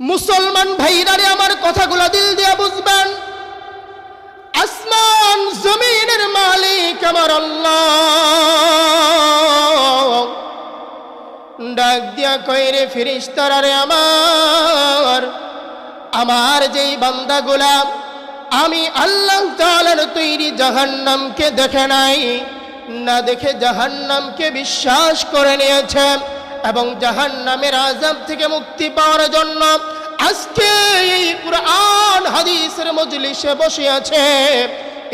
মুসলমান ভাইরারে আমার কথাগুলো দিল দিয়ে বুঝবেন? আসমান জমিনের মালিক আমার আল্লাহ। ডাক দিয়া কইরে ফিরিস্তারারে আমার আমার যেই বান্দাগুলা, আমি আল্লাহ তাআলার তৈরি জাহান্নামকে দেখে নাই, না দেখে জাহান্নামকে বিশ্বাস করে নিয়েছে এবং জাহান্নামের আজাব থেকে মুক্তি পাওয়ার জন্য আজকে এই কুরআন হাদিসের মজলিসে বসে আছে।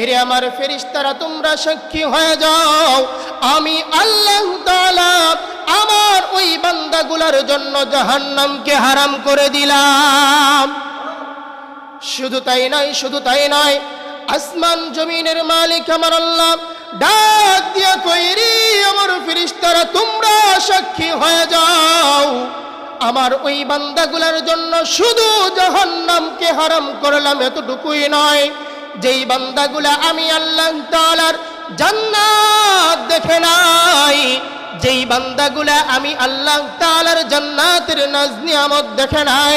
এরে আমার ফেরিস্তারা তোমরা সাক্ষী হয়ে যাও। আমি আল্লাহ আমার ওই বান্দাগুলার জন্য জাহান্নামকে হারাম করে দিলাম। শুধু তাই নয়, শুধু তাই নয়, আসমান জমিনের মালিক আমার আল্লাহ ডাক দিয়া কইরি আমার ফিরিস্তারা তোমরা সাক্ষী হয়ে যাও। আমার ওই বান্দাগুলার জন্য শুধু জাহান্নামকে হারাম করলাম এতটুকুই নয়। যেই বান্দাগুলা আমি আল্লাহ তাআলার জান্নাত দেখে নাই, যেই বান্দাগুলা আমি আল্লাহ তাআলার জান্নাতের নাজ নিয়ামত দেখে নাই,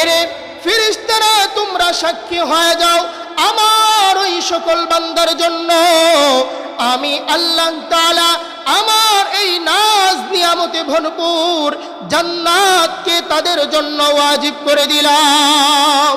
এরে ফিরিস্তারা তোমরা সাক্ষী হয়ে যাও। আমার ওই সকল বান্দার জন্য আমি আল্লাহ তালা আমার এই নাজ নিয়ামতে ভরপুর জান্নাতকে তাদের জন্য ওয়াজিব করে দিলাম।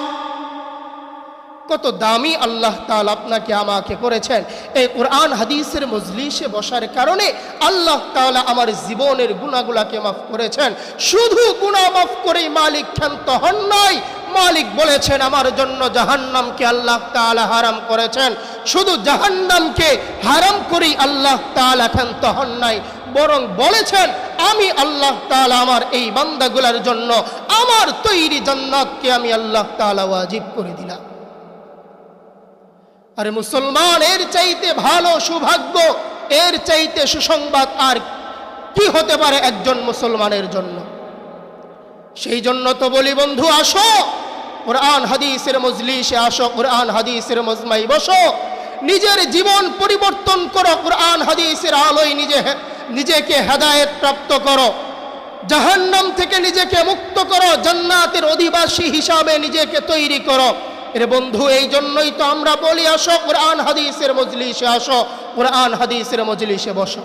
কত দামি আল্লাহ তাআলা আপনাকে আমাকে করেছেন। এই কোরআন হাদিসের মজলিসে বসার কারণে আল্লাহ তাআলা আমার জীবনের গুণাগুলাকে মাফ করেছেন। শুধু গুণা মাফ করেই মালিক ক্ষান্ত হন নাই, মালিক বলেছেন আমার জন্য জাহান্নামকে আল্লাহ তাআলা হারাম করেছেন। শুধু জাহান্নামকে হারাম করেই আল্লাহ তাআলা ক্ষান্ত হন নাই, বরং বলেছেন, আমি আল্লাহ তাআলা আমার এই বান্দাগুলার জন্য আমার তৈরি জান্নাতকে আমি আল্লাহ তাআলা ওয়াজিব করে দিলাম। আর মুসলমান, এর চাইতে ভালো সৌভাগ্য, এর চাইতে সুসংবাদ আর কি হতে পারে একজন মুসলমানের জন্য? সেই জন্য তো বলি, বন্ধু, আসো। কোরআন, হাদিসের মজলিসে আসো, কোরআন, হাদিসের মজমাই বসো। নিজের জীবন পরিবর্তন করো, কোরআন, হাদিসের আলোয় নিজে নিজেকে হেদায়েত প্রাপ্ত করো। জাহান্নাম থেকে নিজেকে মুক্ত করো, জান্নাতের অধিবাসী হিসাবে নিজেকে তৈরি করো। এর বন্ধু, এই জন্যই তো আমরা বলি, আসো, কোরআন হাদিসের মজলিসে আসো, কোরআন হাদিসের মজলিসে বসো।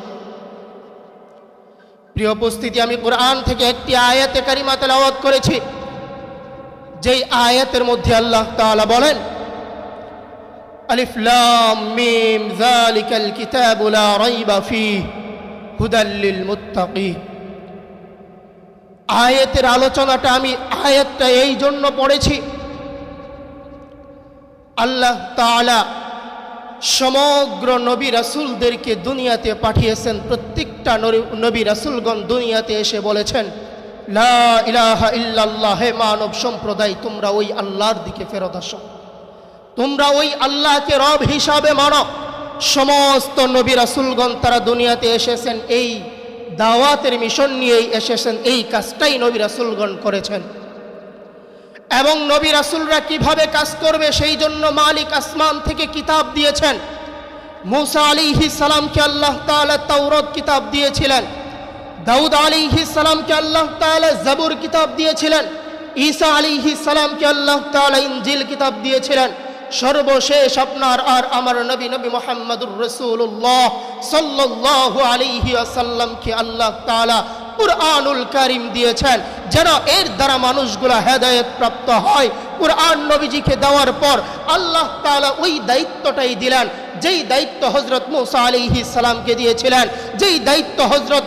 প্রিয় উপস্থিতি, আমি কোরআন থেকে একটি আয়াতে কারিমা তেলাওয়াত করেছি। যেই আয়াতের মধ্যে আল্লাহ তাআলা বলেন, আলিফ লাম মিম, যালিকাল কিতাবু লা রাইবা ফীহ, হুদাল লিল আয়াতের আলোচনাটা আমি আয়াতটা এই জন্য পড়েছি আল্লাহ তাআলা সমগ্র নবী রাসূলদেরকে দুনিয়াতে পাঠিয়েছেন। প্রত্যেকটা নবী- রাসূলগণ দুনিয়াতে এসে বলেছেন, লা ইলাহা হে মানব সম্প্রদায়, তোমরা ওই আল্লাহর দিকে ফেরত আসো। তোমরা ওই আল্লাহকে রব হিসাবে মানো। সমস্ত নবী রাসূলগণ তারা দুনিয়াতে এসেছেন, এই দাওয়াতের মিশন নিয়েই এসেছেন, এই কাজটাই নবী রাসূলগণ করেছেন। এবং নবী রাসুলরা কীভাবে কাজ করবে সেই জন্য মালিক আসমান থেকে কিতাব দিয়েছেন। মুসা আলিহি সালামকে আল্লাহ তাআলা তাওরাত কিতাব দিয়েছিলেন। দাউদ আলিহি সালামকে আল্লাহ তাআলা জাবুর কিতাব দিয়েছিলেন। ঈসা আলিহি সালামকে আল্লাহ তাআলা ইনজিল কিতাব দিয়েছিলেন। সর্বশেষ আপনার আর আমার নবী নবী মোহাম্মদুর রসুল্লাহ সাল্লাল্লাহু আলাইহি আসাল্লামকে আল্লাহ তাআলা কুরআনুল কারিম দিয়েছেন, যেন এর দ্বারা মানুষগুলা হেদায়েত প্রাপ্ত হয়। কুরআন নবীজিকে দেওয়ার পর আল্লাহ তাআলা ওই দায়িত্বটাই দিলেন, যেই দায়িত্ব হজরত মুসা আলাইহি সালামকে দিয়েছিলেন, যেই দায়িত্ব হজরত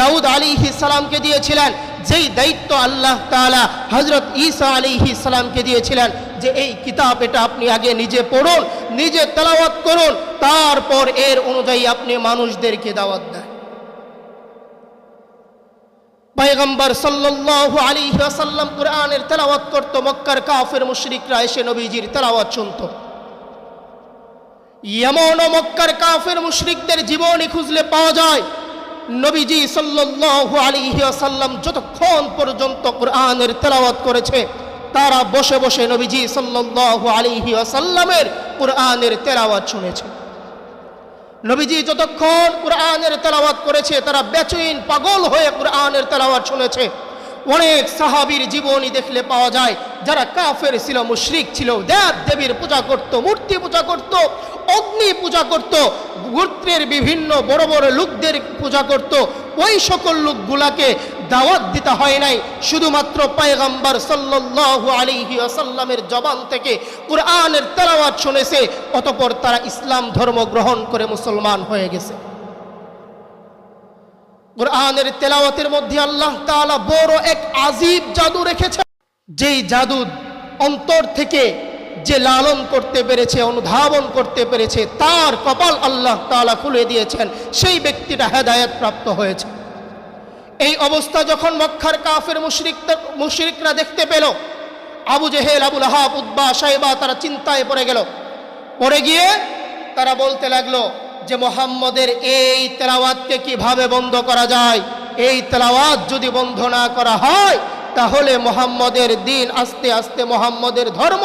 দাউদ আলাইহি সালামকে দিয়েছিলেন, যেই দায়িত্ব আল্লাহ তাআলা হজরত ঈসা আলাইহি সালামকে দিয়েছিলেন, যে এই কিতাব এটা আপনি আগে নিজে পড়ুন, নিজে তেলাওয়াত করুন, তারপর এর অনুযায়ী আপনি মানুষদেরকে দাওয়াত দেন। পয়গম্বর সাল্লাল্লাহু আলাইহি ওয়াসাল্লাম কোরআনের তেলাওয়াত করত, মক্কার কাফের মুশরিকরা এসে নবীজির তেলাওয়াত শুনত। এমন মক্কার কাফের মুশরিকদের জীবনী খুঁজলে পাওয়া যায়, নবীজি সাল্লাল্লাহু আলাইহি ওয়াসাল্লাম যতক্ষণ পর্যন্ত কোরআনের তেলাওয়াত করেছে, তারা বসে বসে নবীজি সাল্লাল্লাহু আলাইহি ওয়াসাল্লামের কোরআনের তেলাওয়াত শুনেছে। নবীজি যতক্ষণ কোরআনের তেলাওয়াত করেছে তারা বেচুইন পাগল হয়ে কোরআনের তেলাওয়াত শুনেছে। অনেক সাহাবীর জীবনী দেখলে পাওয়া যায়, যারা কাফের ছিল, মুশরিক ছিল, দেব দেবীর পূজা করত, মূর্তি পূজা করত, অগ্নি পূজা করত, গোত্রের বিভিন্ন বড় বড় লোকদের পূজা করত, ওই সকল লোকগুলাকে দাওয়াত দিতে হয় নাই। শুধুমাত্র পায়গাম্বার সাল্লাল্লাহু আলাইহি ওয়াসাল্লামের জবান থেকে কোরআনের তেলাওয়াত শুনেছে, অতঃপর তারা ইসলাম ধর্ম গ্রহণ করে মুসলমান হয়ে গেছে। কোরআনের তেলাওয়াতের মধ্যে আল্লাহ তাআলা বড় এক আজীব জাদু রেখেছে। যেই জাদু অন্তর থেকে যে লালন করতে পেরেছে, অনুধাবন করতে পেরেছে, তার কপাল আল্লাহ তাআলা খুলে দিয়েছেন, সেই ব্যক্তিটা হেদায়ত প্রাপ্ত হয়েছে। এই অবস্থা যখন মক্কার কাফের মুশরিক মুশরিকরা দেখতে পেল, আবু জেহেল, আবুল আহাব উদ্বা সাহেবা তারা চিন্তায় পড়ে গেল। পড়ে গিয়ে তারা বলতে লাগল যে মোহাম্মদের এই তেলাওয়াতকে কীভাবে বন্ধ করা যায়, এই তেলাওয়াত যদি বন্ধ না করা হয়, তাহলে মোহাম্মদের দিন আস্তে আস্তে মোহাম্মদের ধর্ম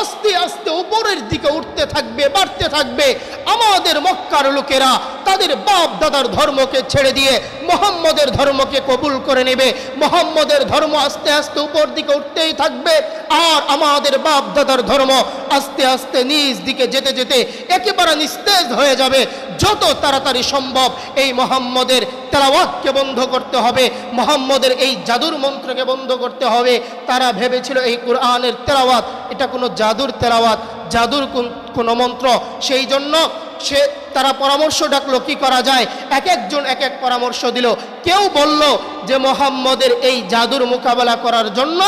আস্তে আস্তে উপরের দিকে উঠতে থাকবে, বাড়তে থাকবে। আমাদের মক্কার লোকেরা তাদের বাপ দাদার ধর্মকে ছেড়ে দিয়ে মোহাম্মদের ধর্মকে কবুল করে নেবে। মোহাম্মদের ধর্ম আস্তে আস্তে উপর দিকে উঠতেই থাকবে। আর আমাদের বাপ দাদার ধর্ম আস্তে আস্তে নিজ দিকে যেতে যেতে একেবারে নিস্তেজ হয়ে যাবে। যত তাড়াতাড়ি সম্ভব এই মোহাম্মদের তেলাওয়াতকে বন্ধ করতে হবে। মোহাম্মদের এই জাদুর মন্ত্রকে বন্ধ করতে হবে। তারা ভেবেছিল এই কোরআনের তেলাওয়াত, এটা কোনো জাদুর তেলাওয়াত। জাদুর কোন মন্ত্র। সেই জন্য সে তারা পরামর্শ ডাকলো, কি করা যায়? এক একজন এক এক পরামর্শ দিল। কেউ বলল যে, মোহাম্মদের এই জাদুর মোকাবেলা করার জন্য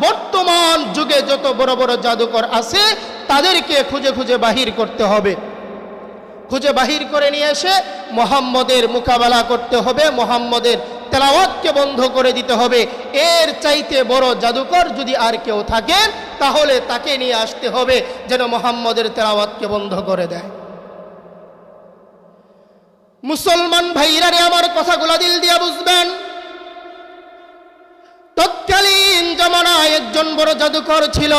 বর্তমান যুগে যত বড় বড় জাদুকর আছে, তাদেরকে খুঁজে খুঁজে বাহির করতে হবে। খুঁজে বাহির করে নিয়ে এসে মোহাম্মদের মোকাবেলা করতে হবে, মোহাম্মদের তেলাওয়াতকে বন্ধ করে দিতে হবে। এর চাইতে বড় জাদুকর যদি আর কেউ থাকেন, তাহলে তাকে নিয়ে আসতে হবে যেন মোহাম্মদের তেলাওয়াতকে বন্ধ করে দেয়। মুসলমান ভাইরারে আমার কথাগুলো দিল দিয়া বুঝবেন? তৎকালীন জমানায় একজন বড় জাদুকর ছিল।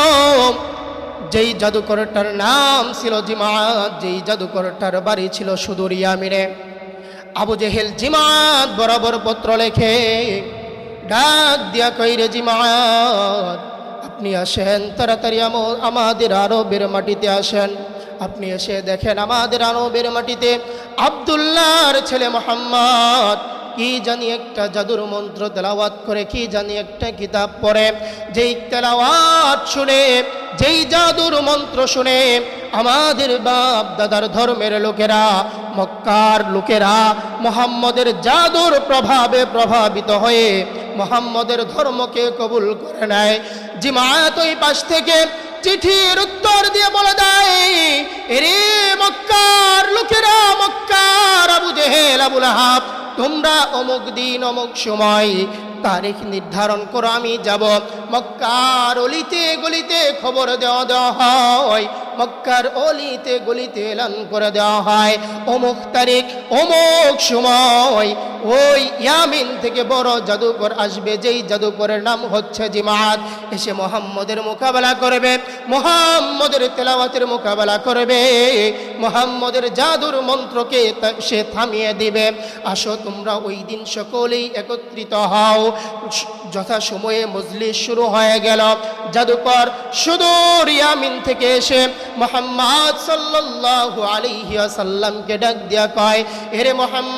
যেই জাদুকরটার নাম ছিল জিমাত, যেই জাদুকরটার বাড়ি ছিল সুদূর ইয়ামিনে আবু জেহেল জিমাত বরাবর পত্র লেখে, ডাক দিয়া কইরে জিমাত, আপনি আসেন, তাড়াতাড়ি আম- আমাদের আরবের মাটিতে আসেন। আপনি এসে দেখেন আমাদের আরবের মাটিতে আবদুল্লাহর ছেলে মোহাম্মদ কি জানি একটা জাদুর মন্ত্র তেলাওয়াত করে, কি জানি একটা কিতাব পড়ে। যেই তেলাওয়াত শুনে যেই জাদুর মন্ত্র শুনে আমাদের বাপ দাদার ধর্মের লোকেরা, মক্কার লোকেরা মোহাম্মদের জাদুর প্রভাবে প্রভাবিত হয়ে মোহাম্মদের ধর্মকে কবুল করে নেয়। জিমায়াত ওই পাশ থেকে চিঠির উত্তর দিয়ে বলে দেয়, এরে মক্কার লোকেরা, মক্কার আবু জেহেল, আবুল আহাব, তোমরা অমুক দিন, অমুক সময় তারিখ নির্ধারণ করো, আমি যাব। মক্কার অলিতে গলিতে খবর দেওয়া দেওয়া হয়। মক্কার অলিতে গলিতে এলান করে দেওয়া হয়। অমুক তারিখ, অমুক সময় ওই ইয়ামিন থেকে বড় জাদুকর আসবে, যেই জাদুকরের নাম হচ্ছে জিমাত। এসে মোহাম্মদের মোকাবেলা করবে, মোহাম্মদের তেলাওয়াতের মোকাবেলা করবে। মোহাম্মদের জাদুর মন্ত্রকে সে থামিয়ে দিবে। আসো তোমরা ওই দিন সকলেই একত্রিত হও। যথা সময়ে মজলিস শুরু হয়ে গেল। জাদুকর সুদূর ইয়ামিন থেকে এসে মোহাম্মদ সাল্লাল্লাহু আলাইহি ওয়াসাল্লামকে ডাক দিয়া কয় এরে মোহাম্মদ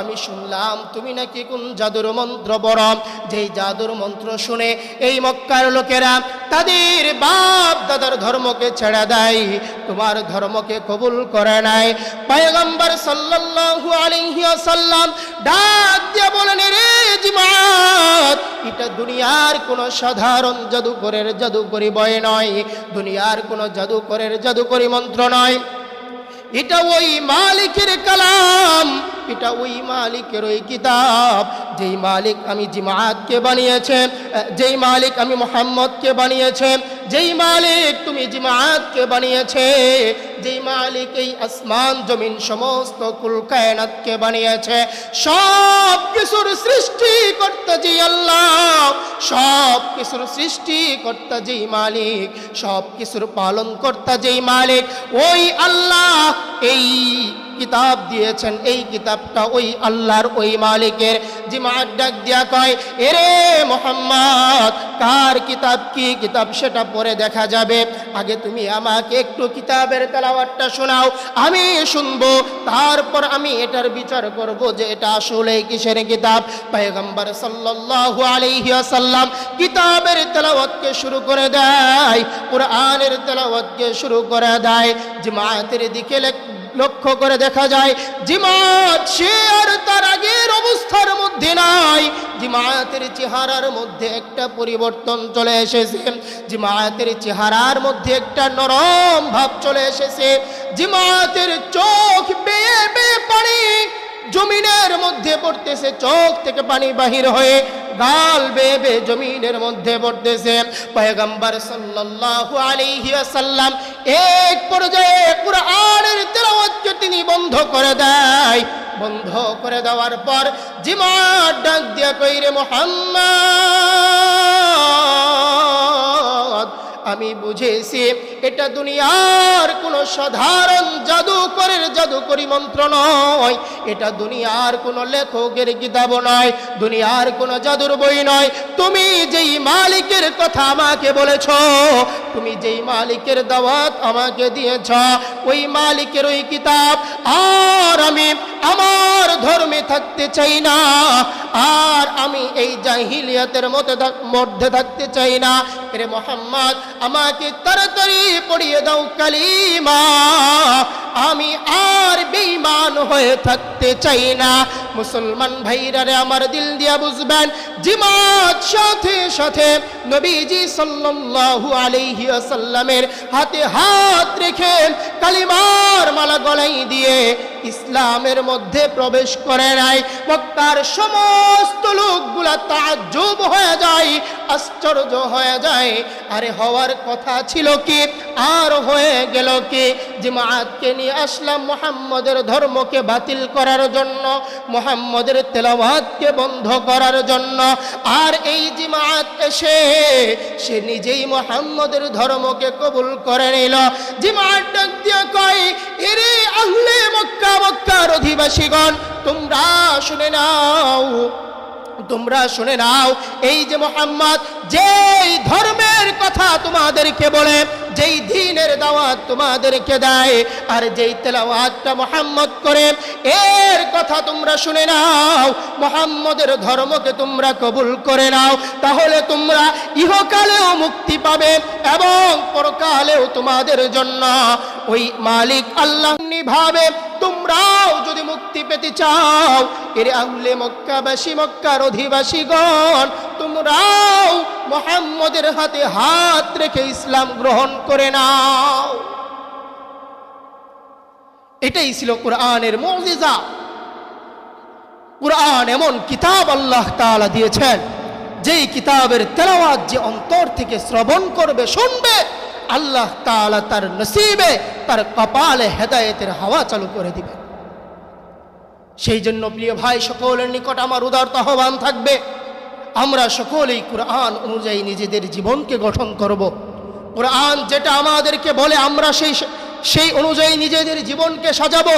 আমি শুনলাম তুমি নাকি কোন জাদুর মন্ত্র বড় যেই জাদুর মন্ত্র শুনে এই মক্কার লোকেরা তাদের বাপ দাদার ধর্মকে ছেড়ে দেয়, তোমার ধর্মকে কবুল করে নাই পয়গম্বর সাল্লাল্লাহু আলাইহি ওয়াসাল্লাম ডাক দিয়ে বলেন রে জিমাত, এটা দুনিয়ার কোনো সাধারণ জাদুকরের জাদুকরি বয় নয়। দুনিয়ার কোনো জাদুকরের জাদুকরি মন্ত্র নয়। এটা ওই মালিকের কালাম, এটা ওই মালিকের ওই কিতাব। যেই মালিক আমি জিমাতকে বানিয়েছেন যেই মালিক আমি মোহাম্মদকে বানিয়েছে যেই মালিক তুমি জিমাতকে বানিয়েছে, যেই মালিক এই আসমান, জমিন, সমস্ত কুল কায়নাতকে বানিয়েছে সব কিছুর সৃষ্টি করতে যে আল্লাহ সব কিছুর সৃষ্টি করতে যেই মালিক সব কিছুর পালন করতে যেই মালিক, ওই আল্লাহ এই কিতাব দিয়েছেন, এই কিতাবটা ওই আল্লাহর ওই মালিকের। জিমাত ডাক দিয়া কয়, এরে মোহাম্মদ, কার কিতাব কি কিতাব সেটা পরে দেখা যাবে? আগে তুমি আমাকে একটু কিতাবের তেলাওয়াতটা শোনাও, আমি শুনব, তারপর আমি এটার বিচার করব যে এটা আসলে কিসের কিতাব। পয়গম্বর সাল্লাল্লাহু আলাইহি কিতাবের তেলাওয়াতকে শুরু করে দেয়, কোরআনের তেলাওয়াতকে শুরু করে দেয়। জামাতের দিকে লক্ষ্য করে দেখা যায়, জিমাত সে আর তার আগের অবস্থার মধ্যে নাই। জিমায়াতের চেহারার মধ্যে একটা পরিবর্তন চলে এসেছে। জিমায়াতের চেহারার মধ্যে একটা নরম ভাব চলে এসেছে। জিমায়াতের চোখ বেয়ে বেয়ে পানি জমিনের মধ্যে পড়তেছে, চোখ থেকে পানি বাহির হয়ে গাল বেয়ে জমিনের মধ্যে পড়তেছে। পয়গম্বর সাল্লাল্লাহু আলাইহি ওয়াসাল্লাম এক পর্যায়ে কুরআনের তেলাওয়াতকে তিনি বন্ধ করে দেয়। বন্ধ করে দেওয়ার পর জিমাত ডাক দিয়া কইরে, মোহাম্মদ! আমি বুঝেছি, এটা দুনিয়ার কোনো সাধারণ জাদুকরের জাদুকরি মন্ত্র নয়। এটা দুনিয়ার কোনো লেখকের কিতাব নয়, দুনিয়ার কোনো জাদুর বই নয়। তুমি যেই মালিকের কথা আমাকে বলেছ, তুমি যেই মালিকের দাওয়াত আমাকে দিয়েছ, ওই মালিকের ওই কিতাব আর আমি আমার ধর্মে থাকতে চাই না, আর আমি এই জাহিলিয়াতের মধ্যে মধ্যে থাকতে চাই না। রে মোহাম্মদ, আমাকে তাড়াতাড়ি পড়িয়ে দাও কালিমা। আমি আর বেঈমান হয়ে থাকতে চাই না। মুসলমান ভাইরা রে, আমার দিল দিয়া বুঝবেন, জিমাত সাথে সাথে নবীজি সাল্লাল্লাহু আলাইহি ওয়াসাল্লামের হাতে হাত রেখে কালিমার মালা গলাই দিয়ে ইসলামের মধ্যে প্রবেশ করে নাই। মক্কার সমস্ত লোকগুলা তাজ্জুব হয়ে যায়, আশ্চর্য হয়ে যায়। আরে হওয়ার কথা ছিল কি? আর হয়ে গেল কি? জামাতকে নিয়ে আসলাম মোহাম্মদের ধর্মকে বাতিল করার জন্য, মোহাম্মদের তেলাওয়াতকে বন্ধ করার জন্য। আর এই জিমাত এসে সে নিজেই মোহাম্মদের ধর্মকে কবুল করে নিল। জিমাত ডাক দিয়ে কয় এরে আহলে মক্কা, মক্কার অধিবাসীগণ, তোমরা শুনে নাও, তোমরা শুনে নাও, এই যে মোহাম্মদ, যেই ধর্মের কথা তোমাদেরকে বলে, যেই দিনের দাওয়াত তোমাদেরকে দেয়, আর যেই তেলাওয়াতটা মোহাম্মদ করে, এর কথা তোমরা শুনে নাও, মোহাম্মদের ধর্মকে তোমরা কবুল করে নাও, তাহলে তোমরা ইহকালেও মুক্তি পাবে এবং পরকালেও তোমাদের জন্য ওই মালিক আল্লাহ ভাবে তোমরাও যদি মুক্তি পেতে চাও, এর আহলে মক্কাবাসী, মক্কার অধিবাসীগণ, তোমরাও মোহাম্মদের হাতে হাত রেখে ইসলাম গ্রহণ করে নাও। এটাই ছিল কোরআনের মজিজা। কোরআন এমন কিতাব আল্লাহ তালা দিয়েছেন, যেই কিতাবের তেলাওয়াত যে অন্তর থেকে শ্রবণ করবে, শুনবে আল্লাহ তাআলা তার নসিবে, তার কপালে হেদায়েতের হাওয়া চালু করে দিবে। সেই জন্য প্রিয় ভাই, সকলের নিকট আমার উদারত আহ্বান থাকবে। আমরা সকলেই কোরআন অনুযায়ী নিজেদের জীবনকে গঠন করব। কোরআন যেটা আমাদেরকে বলে, আমরা সেই সেই অনুযায়ী নিজেদের জীবনকে সাজাবো।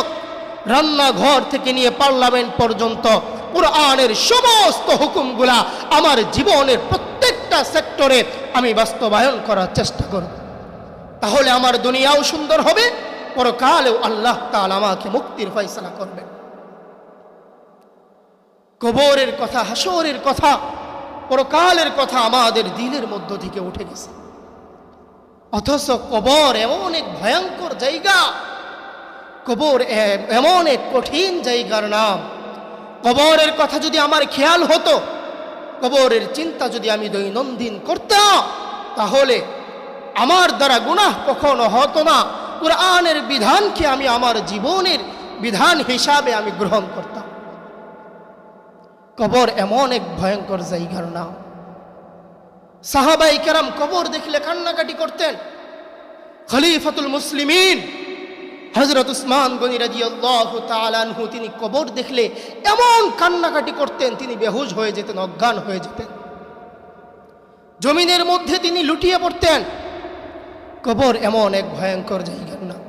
রান্নাঘর থেকে নিয়ে পার্লামেন্ট পর্যন্ত কোরআনের সমস্ত হুকুমগুলা আমার জীবনের প্রত্যেকটা সেক্টরে আমি বাস্তবায়ন করার চেষ্টা করব। তাহলে আমার দুনিয়াও সুন্দর হবে। পরকালেও আল্লাহ তাআলা আমাকে মুক্তির ফয়সালা করবেন। কবরের কথা হাসরের কথা, পরকালের কথা আমাদের দিলের মধ্য থেকে উঠে গেছে। অথচ কবর এমন এক ভয়ঙ্কর জায়গা। কবর এমন এক কঠিন জায়গার নাম। কবরের কথা যদি আমার খেয়াল হতো, কবরের চিন্তা যদি আমি দৈনন্দিন করতাম, তাহলে আমার দ্বারা গুনাহ কখনো হতো না। কোরআনের বিধানকে আমি আমার জীবনের বিধান হিসাবে আমি গ্রহণ করতাম। কবর এমন এক ভয়ঙ্কর জায়গার নাম। সাহাবাই কেরাম কবর দেখলে কান্নাকাটি করতেন। খলিফাতুল মুসলিমিন হজরত উসমান গনি তাআলা আনহু, তিনি কবর দেখলে এমন কান্নাকাটি করতেন, তিনি বেহুশ হয়ে যেতেন, অজ্ঞান হয়ে যেতেন। জমিনের মধ্যে তিনি লুটিয়ে পড়তেন। কবর এমন এক ভয়ঙ্কর জায়গার নাম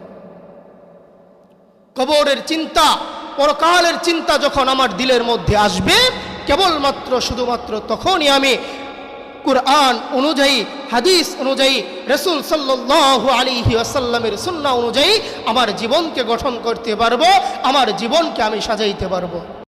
কবরের চিন্তা, পরকালের চিন্তা যখন আমার দিলের মধ্যে আসবে, কেবলমাত্র, শুধুমাত্র তখনই আমি কুরআন অনুযায়ী, হাদিস অনুযায়ী, রসুল সাল্লাল্লাহু আলাইহি ওয়াসাল্লামের সুন্নাহ অনুযায়ী আমার জীবনকে গঠন করতে পারব, আমার জীবনকে আমি সাজাইতে পারব।